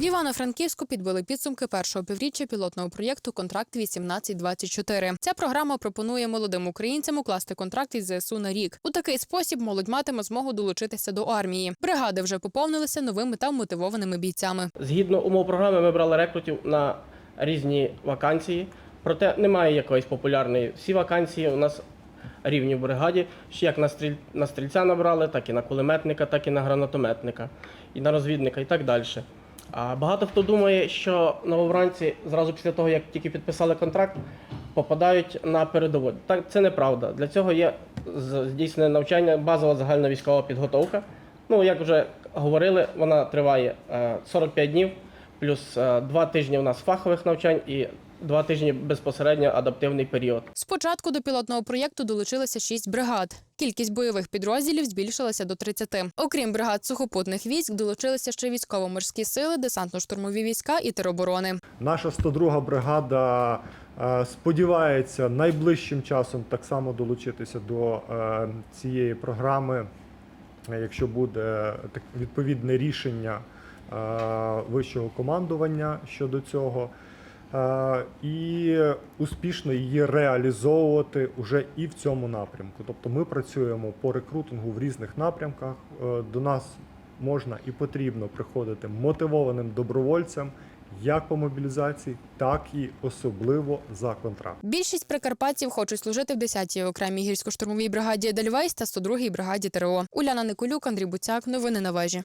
В Івано-Франківську підбили підсумки першого півріччя пілотного проєкту Контракт 1824 Ця програма пропонує молодим українцям укласти контракт із ЗСУ на рік. У такий спосіб молодь матиме змогу долучитися до армії. Бригади вже поповнилися новими та мотивованими бійцями. Згідно умов програми, ми брали рекрутів на різні вакансії, проте немає якоїсь популярної. Всі вакансії у нас рівні в бригаді, ще як на, стріль... на стрільця набрали, так і на кулеметника, так і на гранатометника, і на розвідника, і так далі. Багато хто думає, що новобранці зразу після того, як тільки підписали контракт, попадають на передову. Так це неправда. Для цього є здійснене навчання, базова загальна військова підготовка. Ну, як вже говорили, вона триває е, 45 днів, плюс 2 тижні у нас фахових навчань і 2 тижні безпосередньо адаптивний період. Спочатку до пілотного проєкту долучилися шість бригад. Кількість бойових підрозділів збільшилася до 30. Окрім бригад сухопутних військ, долучилися ще військово-морські сили, десантно-штурмові війська і тероборони. Наша 102 бригада е, сподівається найближчим часом так само долучитися до е, цієї програми, е, якщо буде так- відповідне рішення е, вищого командування щодо цього. Е, І успішно її реалізовувати уже і в цьому напрямку. Тобто ми працюємо по рекрутингу в різних напрямках. Е, До нас можна і потрібно приходити мотивованим добровольцям як по мобілізації, так і особливо за контракт. Більшість прикарпатців хочуть служити в 10-й окремій гірсько-штурмовій бригаді Дельвейс та 102-й бригаді ТРО. Уляна Николюк, Андрій Буцяк. Новини на вежі.